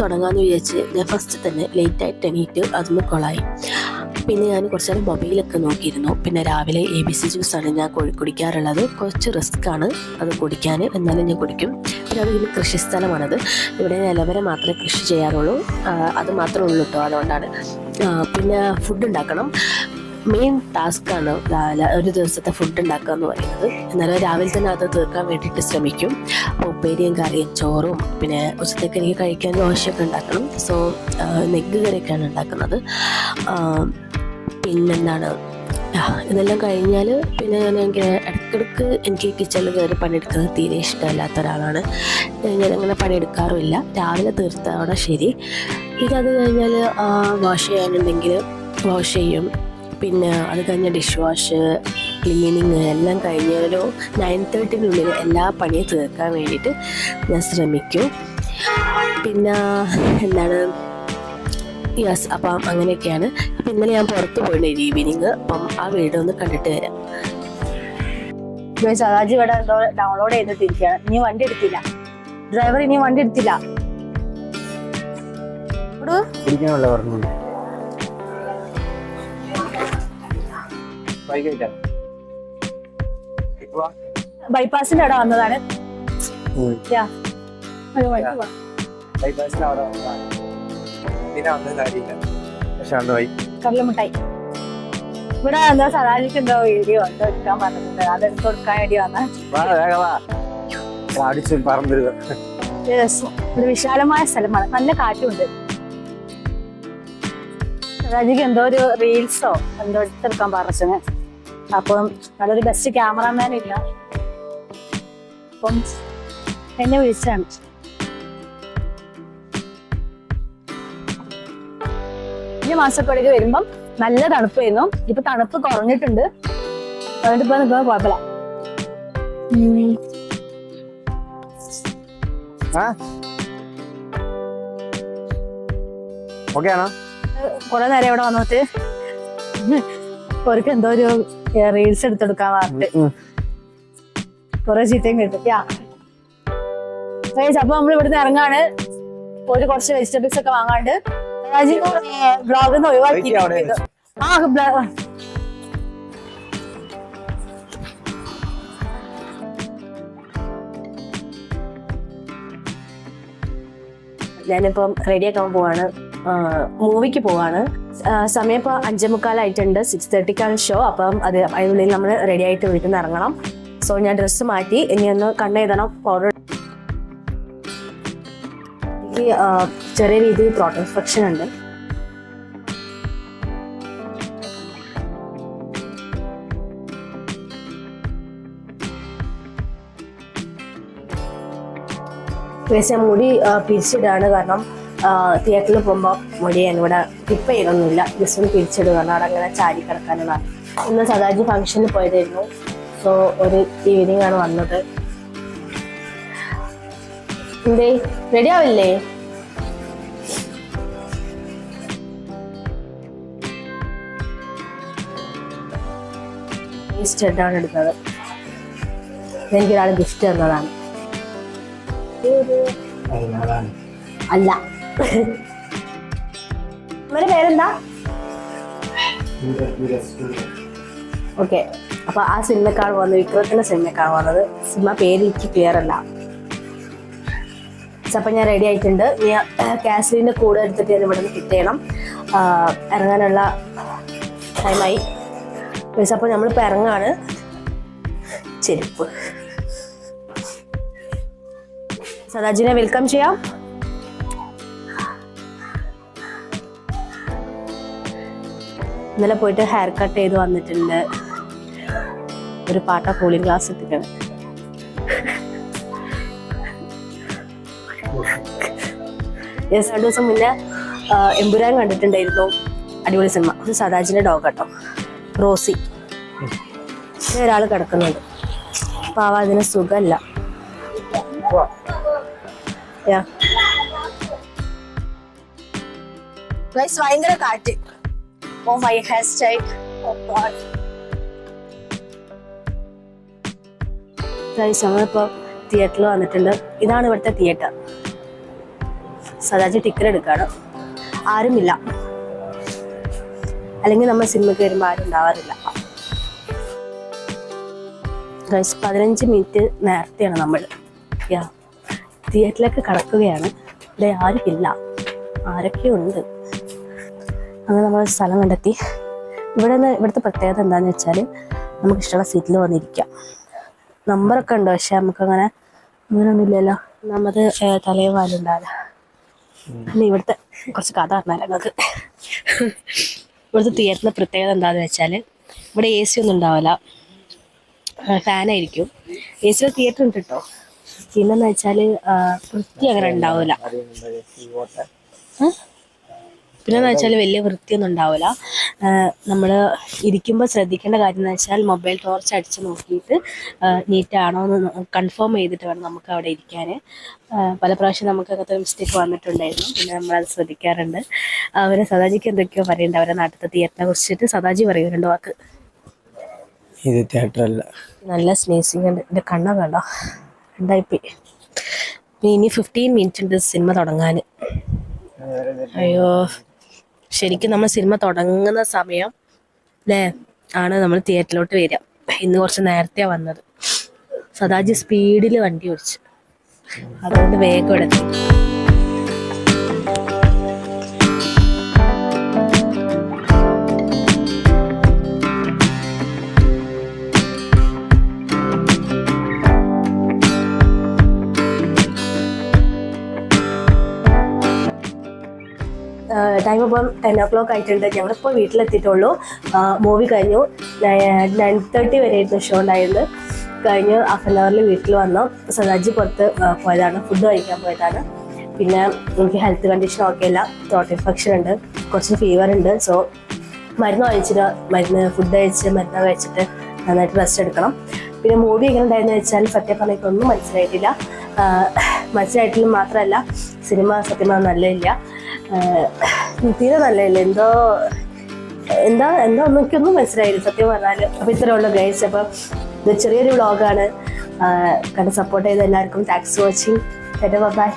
തുടങ്ങാമെന്ന് വിചാരിച്ച് ഞാൻ ഫസ്റ്റ് തന്നെ ലേറ്റ് ആയിട്ട് എണീറ്റ് അതൊന്ന് കൊളായി. പിന്നെ ഞാൻ കുറച്ച് നേരം മൊബൈലൊക്കെ നോക്കിയിരുന്നു. പിന്നെ രാവിലെ എ ബി സി ജ്യൂസാണ് ഞാൻ കുടി- കുടിക്കാറുള്ളത്. കുറച്ച് റിസ്ക് ആണ് അത് കുടിക്കാൻ. എന്നാലും ഞാൻ കുടിക്കും. പിന്നെ അത് പിന്നെ കൃഷിസ്ഥലമാണത് ഇവിടെ നിലവര മാത്രമേ കൃഷി ചെയ്യാറുള്ളൂ. അത് മാത്രമേ ഉള്ളൂ കേട്ടോ അതുകൊണ്ടാണ്. പിന്നെ ഫുഡ് ഉണ്ടാക്കണം. മെയിൻ ടാസ്ക്കാണ് ഒരു ദിവസത്തെ ഫുഡ് ഉണ്ടാക്കുക എന്ന് പറയുന്നത്. എന്നാലും രാവിലെ തന്നെ അത് തീർക്കാൻ വേണ്ടിയിട്ട് ശ്രമിക്കും. ഉപ്പേരിയും കറിയും ചോറും പിന്നെ ഉച്ചത്തേക്ക് എനിക്ക് കഴിക്കാൻ ദോശയൊക്കെ ഉണ്ടാക്കണം. സോ നെഗ് കറിയൊക്കെയാണ് ഉണ്ടാക്കുന്നത്. പിന്നെന്താണ്? ഇതെല്ലാം കഴിഞ്ഞാൽ പിന്നെ ഞാൻ എനിക്ക് ഇടയ്ക്കിടയ്ക്ക് എനിക്ക് കിച്ചണിൽ കയറി പണിയെടുക്കുന്നത് തീരെ ഇഷ്ടമല്ലാത്ത ഒരാളാണ്. ഞാൻ അങ്ങനെ പണിയെടുക്കാറുമില്ല. രാവിലെ തീർത്തവിടെ ശരി. ഇതത് കഴിഞ്ഞാൽ വാഷ് ചെയ്യാനുണ്ടെങ്കിൽ വാഷ് ചെയ്യും. പിന്നെ അത് കഴിഞ്ഞ് ഡിഷ് വാഷ് ക്ലീനിങ് എല്ലാം കഴിഞ്ഞ് ഒരു നയൻ തേർട്ടിനുള്ളിൽ എല്ലാ പണിയും തീർക്കാൻ വേണ്ടിയിട്ട് ഞാൻ ശ്രമിക്കും. പിന്നെ എന്താണ്? യെസ് അപ്പം അങ്ങനെയൊക്കെയാണ്. അപ്പം ഇന്നലെ ഞാൻ പുറത്ത് പോയിട്ടുണ്ട് ഈവനിങ് അപ്പം ആ വീഡിയോ ഒന്ന് കണ്ടിട്ട് വരാം. സദാജി ഇവിടെ എന്തോ ഡൗൺലോഡ് ചെയ്തിട്ടിരിക്കുകയാണ്. ഇനി വണ്ടി എടുത്തില്ല. ഡ്രൈവർ ഇനി വണ്ടി എടുത്തില്ല. ബൈപ്പാസിന്റെ അവിടെ വന്നതാണ്. യാ. ഒരു വഴിക്ക് പോവാം. ബൈപ്പാസിന് അവിടെ വന്നതാണ്. പിന്നെ വന്ന കാര്യമില്ല. വൈ കടലമിഠായി ഇവിടെ എന്താ സദാജിക്ക് എന്തോ വീഡിയോ എന്തോ എടുക്കാൻ പറഞ്ഞിട്ടുണ്ട്. അത് എടുത്ത് കൊടുക്കാൻ വേണ്ടി വന്ന വിശാലമായ സ്ഥലമാണ്. നല്ല കാറ്റുണ്ട്. സദാജിക്ക് എന്തോ ഒരു റീൽസോ എന്തോ എടുത്തെടുക്കാൻ പറഞ്ഞു അപ്പം നല്ലൊരു ബെസ്റ്റ് ക്യാമറാമാൻ ഇല്ല. അപ്പം എന്നെ വിളിച്ചാണ്. ഈ മാസക്കോടേക്ക് വരുമ്പം നല്ല തണുപ്പായിരുന്നു. ഇപ്പൊ തണുപ്പ് കുറഞ്ഞിട്ടുണ്ട്. അതുകൊണ്ട് ഇപ്പൊ നിൽക്കുന്നത് കുഴപ്പമില്ല. കുറെ നേരം ഇവിടെ വന്നിട്ട്. അവർക്ക് എന്തോ ഒരു റീൽസ് എടുത്തെടുക്കാൻ പറഞ്ഞിട്ട്. കുറെ ചീത്തയും കിട്ടും അപ്പൊ നമ്മൾ ഇവിടുന്ന് ഇറങ്ങാണ്. ഒരു കുറച്ച് വെജിറ്റബിൾസ് ഒക്കെ വാങ്ങാണ്ട്. ബ്ലോഗിൽ നിന്ന് ഒഴിവാക്കി. ആ ഞാനിപ്പം റെഡിയാക്കാൻ പോവാണ്. മൂവിക്ക് പോവാണ്. സമയം ഇപ്പോൾ അഞ്ചേ മുക്കാലായിട്ടുണ്ട് സിക്സ് തേർട്ടിക്കാണ് ഷോ അപ്പം അത് അതിനുള്ളിൽ നമ്മൾ റെഡി ആയിട്ട് വീട്ടിൽ നിന്ന് ഇറങ്ങണം. സോ ഞാൻ ഡ്രസ്സ് മാറ്റി. ഇനി ഒന്ന് കണ്ണെഴുതണം പൗഡർ എനിക്ക് ചെറിയ രീതിയിൽ ത്രോട്ട് ഇൻഫെക്ഷൻ ഉണ്ട്. പക്ഷേ മുടി പിരിച്ചിടാണ് കാരണം തിയേറ്ററിൽ പോകുമ്പോൾ മുടി ഞാനിവിടെ ടിപ്പ് ചെയ്യണമെന്നില്ല ജസ്റ്റ് ഒന്ന് പിരിച്ചിടുകയാണ് അവിടെ അങ്ങനെ ചാരി കിടക്കാനുള്ള ഇന്ന് സദാജി ഫംഗ്ഷനിൽ പോയതായിരുന്നു. സോ ഒരു ഈവനിങ് ആണ് വന്നത്. എന്തേ റെഡി ആവില്ലേ? ാണ് എടുത്തത്. എനിക്കൊരാൾ ഗിഫ്റ്റ് തന്നതാണ്. അല്ല. ഇവരുടെ പേരെന്താ? ഓക്കെ. അപ്പൊ ആ സിനിമക്കാണ് വന്നത് വിക്രത്തിന്റെ സിനിമക്കാണ് വന്നത്. സിനിമ പേര് എനിക്ക് ക്ലിയർ അല്ല. അപ്പം ഞാൻ റെഡി ആയിട്ടുണ്ട്. ഞാൻ കാസ്ലിന്റെ കൂടെ എടുത്തിട്ട് ഞാൻ ഇവിടെ നിന്ന് ഫിറ്റ് ചെയ്യണം ഇറങ്ങാനുള്ള ടൈമായി അപ്പൊ നമ്മളിപ്പോ ഇറങ്ങാണ്. ചെരുപ്പ്. സദാജിനെ വെൽക്കം ചെയ്യാം. ഇന്നലെ പോയിട്ട് ഹെയർ കട്ട് ചെയ്ത് വന്നിട്ടുണ്ട്. ഒരു പാട്ട കൂളിംഗ് ഗ്ലാസ് എത്തിക്കണം. യെസ് രണ്ടു ദിവസം മുന്നേ എമ്പുരാൻ കണ്ടിട്ടുണ്ടായിരുന്നു. അടിപൊളി സിനിമ ഒരു സദാജിന്റെ ഡോഗ് കേട്ടോ റോസി. ഒരാൾ കിടക്കുന്നുണ്ട്. പാവ അതിന് സുഖമല്ല ഭയങ്കര കാറ്റ്. Oh my hair style guys നമ്മളിപ്പോൾ തിയേറ്ററിൽ വന്നിട്ടുണ്ട്. ഇതാണ് ഇവിടുത്തെ തിയേറ്റർ സദാജി ടിക്കറ്റ് എടുക്കുകയാണ് ആരുമില്ല. അല്ലെങ്കിൽ നമ്മൾ സിനിമയ്ക്ക് വരുമ്പോൾ ആരും ഉണ്ടാവാറില്ല. ഗൈസ് പതിനഞ്ച് മിനിറ്റ് നേരത്തെയാണ് നമ്മൾ തിയേറ്ററിലേക്ക് കടക്കുകയാണ്. ഇവിടെ ആരുമില്ല. ആരൊക്കെയുണ്ട്? അങ്ങനെ നമ്മൾ സ്ഥലം കണ്ടെത്തി. ഇവിടെ നിന്ന് ഇവിടുത്തെ പ്രത്യേകത എന്താണെന്ന് വെച്ചാൽ നമുക്ക് ഇഷ്ടമുള്ള സീറ്റിൽ വന്നിരിക്കാം. നമ്പറൊക്കെ ഉണ്ട് പക്ഷെ നമുക്കങ്ങനെ അങ്ങനെയൊന്നുമില്ലല്ലോ നമ്മത് തലയും വാലുണ്ടാവില്ല അല്ല ഇവിടുത്തെ കുറച്ച് കഥ പറഞ്ഞാൽ ഞങ്ങൾക്ക് ഇവിടുത്തെ തിയേറ്ററിന്റെ പ്രത്യേകത എന്താണെന്ന് വെച്ചാൽ ഇവിടെ എ സി ഒന്നും ഉണ്ടാവില്ല. ഫാനായിരിക്കും എ സിയുടെ തിയേറ്റർ ഉണ്ട് കേട്ടോ പിന്നെന്ന് വെച്ചാൽ വൃത്തി അങ്ങനെ ഉണ്ടാവില്ല. പിന്നെന്ന് വെച്ചാൽ വലിയ വൃത്തിയൊന്നും ഉണ്ടാവില്ല നമ്മൾ ഇരിക്കുമ്പോൾ ശ്രദ്ധിക്കേണ്ട കാര്യം എന്ന് വെച്ചാൽ മൊബൈൽ ടോർച്ച് അടിച്ച് നോക്കിയിട്ട് നീറ്റാണോ എന്ന് കൺഫേം ചെയ്തിട്ട് വേണം നമുക്ക് അവിടെ ഇരിക്കാൻ പല പ്രാവശ്യം നമുക്ക് അങ്ങനത്തെ മിസ്റ്റേക്ക് വന്നിട്ടുണ്ടായിരുന്നു. പിന്നെ നമ്മളത് ശ്രദ്ധിക്കാറുണ്ട്. അവരെ സദാജിക്ക് എന്തൊക്കെയോ പറയുന്നുണ്ട്. അവരെ നാട്ടിലത്തെ തിയേറ്ററിനെ കുറിച്ചിട്ട് സദാജി പറയും രണ്ട് വാക്ക്. ഇത് തിയേറ്റർ അല്ല. നല്ല ഉണ്ട്. എന്റെ കണ്ണ കണ്ടോ? രണ്ടായി ഇനി ഇനി ഫിഫ്റ്റീൻ മിനിറ്റ് ഉണ്ട് സിനിമ തുടങ്ങാൻ അയ്യോ. ശരിക്കും നമ്മൾ സിനിമ തുടങ്ങുന്ന സമയം അല്ലേ ആണ് നമ്മൾ തിയേറ്ററിലോട്ട് വരിക. ഇന്ന് കുറച്ച് നേരത്തെ വന്നത്. സദാജി സ്പീഡിൽ വണ്ടി ഓടിച്ചു. അതുകൊണ്ട് വേഗം എടുത്തു. ടൈം ഇപ്പം ടെൻ ഒ ക്ലോക്ക് ആയിട്ടുണ്ട്. ഞങ്ങളിപ്പോൾ വീട്ടിലെത്തിയിട്ടുള്ളൂ. മൂവി കഴിഞ്ഞു. നയൻ തേർട്ടി വരെ ആയിരുന്നു ഷോ ഉണ്ടായിരുന്നത്. കഴിഞ്ഞ് ഹാഫ് ആൻ അവറിൽ വീട്ടിൽ വന്നു. സദാജി പുറത്ത് പോയതാണ്. ഫുഡ് കഴിക്കാൻ പോയതാണ്. പിന്നെ എനിക്ക് ഹെൽത്ത് കണ്ടീഷൻ ഓക്കെ അല്ല. ത്രോട്ട് ഇൻഫെക്ഷൻ ഉണ്ട്. കുറച്ച് ഫീവർ ഉണ്ട്. സോ മരുന്ന് കഴിച്ചിട്ട് മരുന്ന് ഫുഡ് കഴിച്ച് മരുന്ന് കഴിച്ചിട്ട് നന്നായിട്ട് റെസ്റ്റ് എടുക്കണം. പിന്നെ മൂവി എങ്ങനെ ഉണ്ടായെന്ന് വെച്ചാൽ സത്യം പറഞ്ഞിട്ട് മനസ്സിലായിട്ടില്ല. മനസ്സിലായിട്ടില്ല മാത്രമല്ല സിനിമ സത്യം നല്ലതില്ല തീരെ നല്ലതില്ല? എന്തോ എന്താ എന്താ എനിക്കൊന്നും മനസ്സിലായില്ല. സത്യം പറഞ്ഞാൽ അപ്പോൾ ഉള്ളൂ ഗൈസ് അപ്പം ഇത് ചെറിയൊരു വ്ളോഗാണ് കണ്ട് സപ്പോർട്ട് ചെയ്ത എല്ലാവർക്കും താങ്ക്സ് വാച്ചിങ് ബൈ